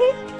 嘿。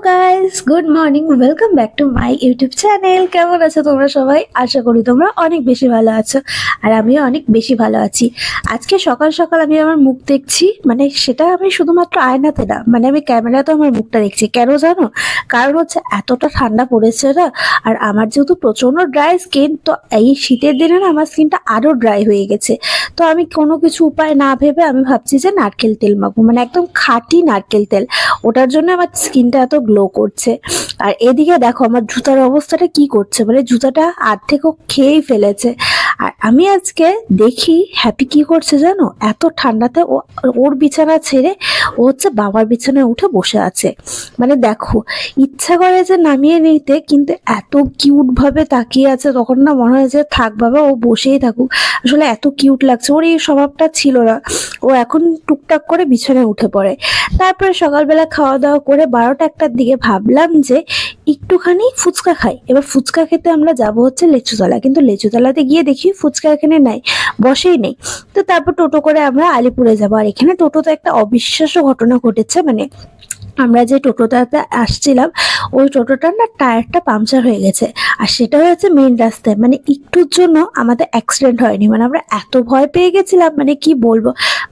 Bye. Guys good morning welcome back to my YouTube channel কেমন আছো তোমরা সবাই? আশা করি তোমরা অনেক বেশি ভালো আছো আর আমিও অনেক বেশি ভালো আছি। আজকে সকাল সকাল আমি আমার মুখ দেখছি মানে সেটা আমি শুধুমাত্র আয়নাতে না মানে আমি ক্যামেরাতে আমার মুখটা দেখছি। কেন জানো? কারণ হচ্ছে এতটা ঠান্ডা পড়েছে না, আর আমার যেহেতু প্রচণ্ড ড্রাই স্কিন তো এই শীতের দিনে না আমার স্কিনটা আরও ড্রাই হয়ে গেছে। তো আমি কোনো কিছু উপায় না ভেবে আমি ভাবছি যে নারকেল তেল মাখবো মানে একদম খাঁটি নারকেল তেল। ওটার জন্য আমার স্কিনটা এত গ্লো করছে। আর এদিকে দেখো আমার জুতার অবস্থাটা কি করছে মানে জুতাটা আর্ধেকও খেয়েই ফেলেছে। আর আমি আজকে দেখি হ্যাপি কি করছে জানো? এত ঠান্ডাতে ও, ওর বিছানা ছেড়ে ও হচ্ছে বাবার বিছানায় উঠে বসে আছে। মানে দেখো, ইচ্ছা করে যে নামিয়ে নিতে, কিন্তু এত কিউট ভাবে তাকিয়ে আছে, তখন না মনে হয় যে থাক বাবা, ও বসেই থাকুক। আসলে এত কিউট লাগছে। ওর এই স্বভাবটা ছিল না। ও এখন টুকটাক করে বিছানায় উঠে পড়ে। তারপরে সকালবেলা খাওয়া দাওয়া করে বারোটা একটার দিকে ভাবলাম যে একটুখানি ফুচকা খাই। এবার ফুচকা খেতে আমরা যাব হচ্ছে লেচুতলা। কিন্তু লেচুতলাতে গিয়ে দেখি ফুচকা এখানে নাই, বসেই নেই। তো তারপর টোটো করে আমরা আলিপুরে যাব। আর এখানে টোটোতে একটা অবিশ্বাস্য ঘটনা ঘটেছে। মানে আমরা যে টোটোটাতে আসছিলাম, ওই টোটোটার না টায়ারটা পাংচার হয়ে গেছে। আর সেটা হয়েছে মেন রাস্তায়। মানে একটুর জন্য আমাদের অ্যাক্সিডেন্ট হয়নি। মানে আমরা এত ভয় পেয়ে গেছিলাম মানে কি বলব?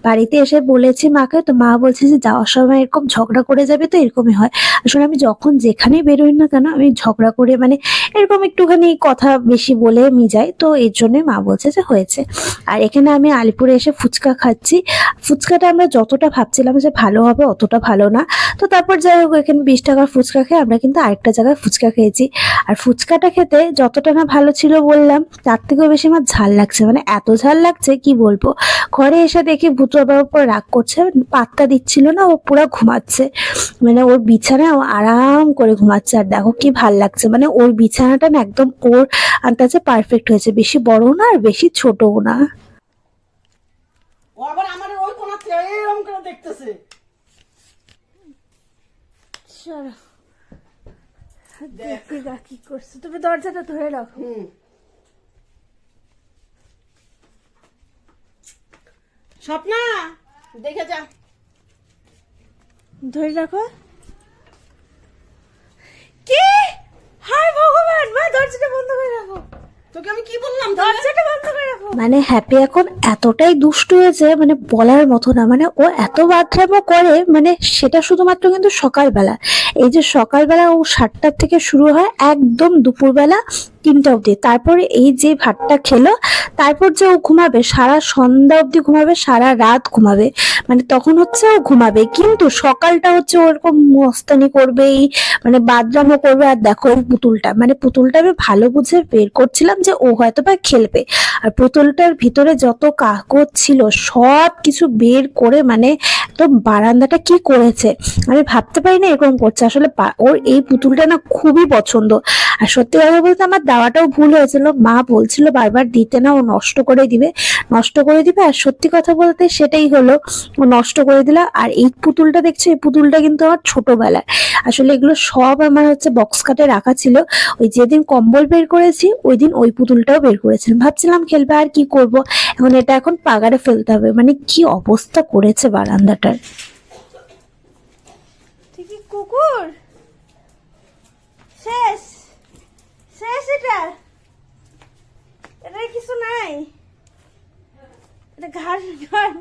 বাড়িতে এসে বলেছি মাকে, তো মা বলছে যে, যাওয়ার সময় এরকম ঝগড়া করে যাবে তো এরকমই হয়। আসলে আমি যখন যেখানেই বেরোই না কেন, আমি ঝগড়া করে মানে এরকম একটুখানি কথা বেশি বলে আমি যাই তো এর জন্যই মা বলছে যে, হয়েছে। আর এখানে আমি আলিপুরে এসে ফুচকা খাচ্ছি। ফুচকাটা আমরা যতটা ভাবছিলাম যে, ভালো হবে, অতটা ভালো না। তো তারপর যাই হোক, এখানে বিশ টাকার ফুচকা খেয়ে আমরা কিন্তু আরেকটা জায়গায় ফুচকা খেয়েছি। আর ফুচকাটা খেতে যতটা না ভালো ছিল বললাম, তার থেকেও বেশি আমার ঝাল লাগছে। মানে এত ঝাল লাগছে, কি বলব? ঘরে এসে দেখি বাবার উপর রাগ করছে, পাত্তা দিচ্ছিল না, ও পুরো ঘুমাচ্ছে। মানে ওর বিছানায় ও আরাম করে ঘুমাচ্ছে। আর দেখো কি ভালো লাগছে মানে ওর বিছানাটা না একদম ওর আন্দাজে পারফেক্ট হয়েছে। বেশি বড়ও না আর বেশি ছোটও না। ও আবার আমার ওই কোনা এরকম করে দেখতেছে। দেখি। গা কি করছে। তুমি দরজাটা ধরে রাখো। স্বপ্না দেখে যা। ধরে রাখো। কি? হায় ভগবান! মা দরজাটা বন্ধ করে রাখো। তোকে আমি কি বললাম দরজাটা বন্ধ করে রাখো। মানে হ্যাপি এখন এতটাই দুষ্টু হয়েছে মানে বলার মতো না মানে ও এত বাথরামও করে মানে সেটা শুধুমাত্র কিন্তু সকালবেলা। এই যে সকালবেলা ও সাতটার থেকে শুরু হয় একদম দুপুরবেলা তিনটা অবধি। তারপরে এই যে ভাতটা খেলো, তারপর যে ও ঘুমাবে, সারা সন্ধ্যা অবধি ঘুমাবে, সারা রাত ঘুমাবে। মানে তখন হচ্ছে ও ঘুমাবে, কিন্তু সকালটা হচ্ছে ওরকম মস্তানি করবেই মানে বাদরামও করবে। আর দেখো এই পুতুলটা মানে পুতুলটা আমি ভালো বুঝে বের করছিলাম যে ও হয়তো বা খেলবে। আর পুতুলটার ভিতরে যত কাগজ ছিল, সব কিছু বের করে মানে একদম বারান্দাটা কি করেছে, আমি ভাবতে পারি না এরকম করছে। আসলে ওর এই পুতুলটা না খুবই পছন্দ। আর সত্যি কথা বলতে আমার দেওয়াটাও ভুল হয়েছিল। মা বলছিল বারবার দিতে না, ও নষ্ট করে দিবে, নষ্ট করে দিবে। আর সত্যি কথা বলতে সেটাই হলো, ও নষ্ট করে দিল। আর এই পুতুলটা দেখছ, এই পুতুলটা কিন্তু আমার ছোটবেলার। আসলে এগুলো সব আমার হচ্ছে বক্স কাটে রাখা ছিল। ওই যেদিন কম্বল বের করেছি, ওই দিন ওই পুতুলটাও বের করেছিলাম। ভাবছিলাম খেলবে আর কি করব, এখন এটা এখন পাগারে ফেলতে হবে। মানে কি অবস্থা করেছে বারান্দাটার। কুকুর শেষ শেষ এটা এটা কিছু নাই এটা ঘাস ঘাস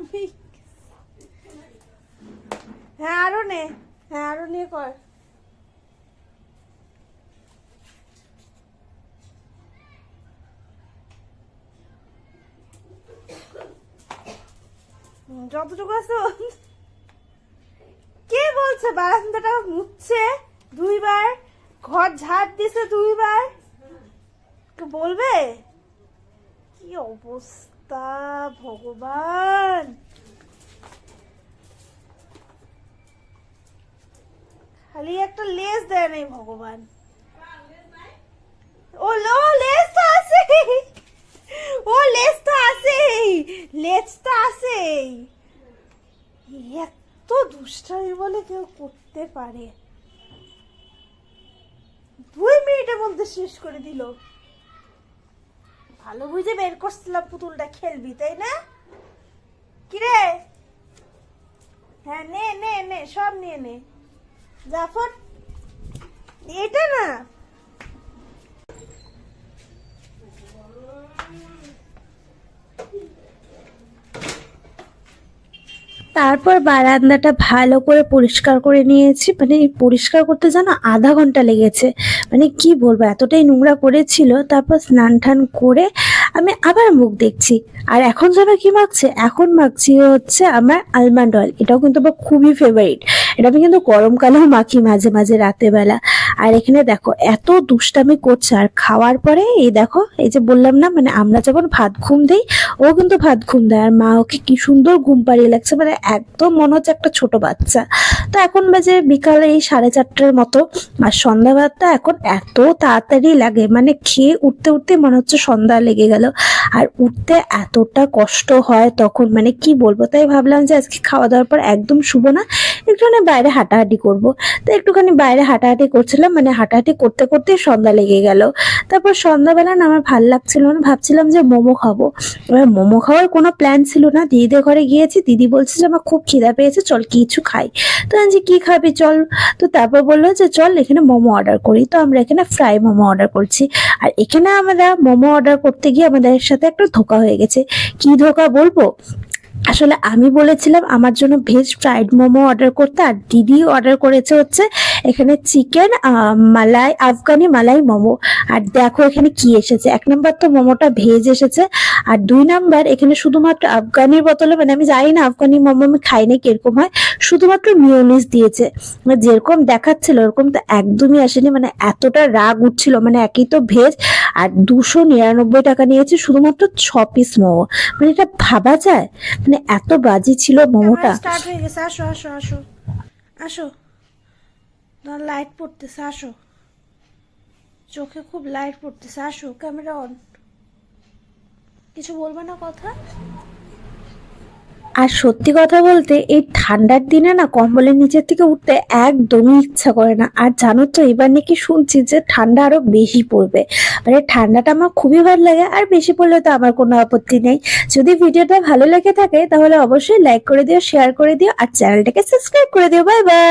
হ্যাঁ আরও নে। হ্যাঁ আরও নিয়ে কর। যতটুকু আছে কে বলছে বারান্দাটা মুছছে দুইবার, ঘর ঝাড় দিছে দুইবার? বলবে? কি অবস্থা? ভগবান। খালি একটা লেজ দেয় নাই, ভগবান। ও, লো, লেজ তো আছে ও, লেজ তো আছে লেজ তো আছে এত দুষ্টামি বলে কেউ করতে পারে। দুই মিনিটের মধ্যে শেষ করে দিল। ভালো বুঝে বের করছিলাম পুতুলটা খেলবি, তাই না? কিরে? হ্যাঁ নে নে নে, সব নিয়ে নে। জাফর, এটা না। তারপর বারান্দাটা ভালো করে পরিষ্কার করে নিয়েছি। মানে পরিষ্কার করতে যেন আধা ঘণ্টা লেগেছে। মানে কি বলব, এতটাই নোংরা করেছিল। তারপর স্নান টান করে আমি আবার মুখ দেখছি। আর এখন যেন কি মাখছে? এখন মাখছি হচ্ছে আমার আলমন্ড অয়েল এটাও কিন্তু আমার খুবই ফেভারিট এটা আমি কিন্তু গরমকালেও মাখি মাঝে মাঝে রাতে বেলা আর এখানে দেখো, এত দুষ্টামি করছে। আর খাওয়ার পরে এই দেখো, এই যে বললাম না মানে আমরা যখন ভাত ঘুম দেই, ও কিন্তু ভাত ঘুম দেয়। আর মা ওকে কি সুন্দর ঘুম পাড়িয়ে লাগছে মানে একদম মনে হচ্ছে একটা ছোট বাচ্চা। তো এখন বাজে বিকালে এই সাড়ে চারটার মতো। আর সন্ধ্যা ভাতটা এখন এত তাড়াতাড়ি লাগে মানে খেয়ে উঠতে উঠতে মনে হচ্ছে সন্ধ্যা লেগে গেল। আর উঠতে এতটা কষ্ট হয় তখন মানে কি বলব? তাই ভাবলাম যে আজকে খাওয়া দাওয়ার পর একদম শুভ না, একটুখানি বাইরে হাঁটাহাঁটি করব। তো একটুখানি বাইরে হাঁটাহাঁটি করছিলাম মানে হাঁটাহাঁটি করতে করতে সন্ধ্যা লেগে গেল। তারপর সন্ধ্যাবেলা না আমার ভালো লাগছিল না, ভাবছিলাম যে মোমো খাব। এবার মোমো খাওয়ার কোনো প্ল্যান ছিল না, দিদিদের ঘরে গিয়েছি, দিদি বলছে যে আমার খুব খিদা পেয়েছে, চল কিছু খাই। তো আমি যে কি খাবি, চল। তো তারপর বলল যে, চল এখানে মোমো অর্ডার করি। তো আমরা এখানে ফ্রাই মোমো অর্ডার করছি। আর এখানে আমরা মোমো অর্ডার করতে গিয়ে আমাদের সাথে একটা ধোকা হয়ে গেছে। কি ধোকা বলব? আসলে আমি বলেছিলাম আমার জন্য ভেজ ফ্রাইড মোমো অর্ডার করতে, আর দিদি অর্ডার করেছে হচ্ছে এখানে চিকেন মালাই, আফগানি মালাই মোমো। আর দেখো এখানে কি এসেছে। এক নম্বর তো মোমোটা ভেজ এসেছে, আর দুই নাম্বার এখানে শুধুমাত্র আফগানির বদলে মানে আমি জানি না আফগানি মোমো আমি খাই না কীরকম হয়, শুধুমাত্র মিওনিস দিয়েছে। মানে যেরকম দেখাচ্ছিল, ওরকম তো একদমই আসেনি মানে এতটা রাগ উঠছিল মানে একই তো ভেজ আর দুশো নিরানব্বই টাকা নিয়েছে শুধুমাত্র ছ পিস মোমো। মানে এটা ভাবা যায়? মানে এত বাজি ছিল মোমোটা। স্টার্ট হয়ে গেছে আসো আসো আসো। আসো। লাইট পড়তেছে আসো। চোখে খুব লাইট পড়তেছে আসো ক্যামেরা অন কিছু বলবে না কথা? আর সত্যি কথা বলতে, এই ঠান্ডার দিনে না কম্বলের নিচের থেকে উঠতে একদমই ইচ্ছা করে না। আর জানো তো, এবার নাকি শুনছি যে ঠান্ডা আরও বেশি পড়বে। মানে ঠান্ডাটা আমার খুবই ভালো লাগে, আর বেশি পড়লে তো আমার কোনো আপত্তি নেই। যদি ভিডিওটা ভালো লেগে থাকে, তাহলে অবশ্যই লাইক করে দিও শেয়ার করে দিও, আর চ্যানেলটাকে সাবস্ক্রাইব করে দিও। Bye bye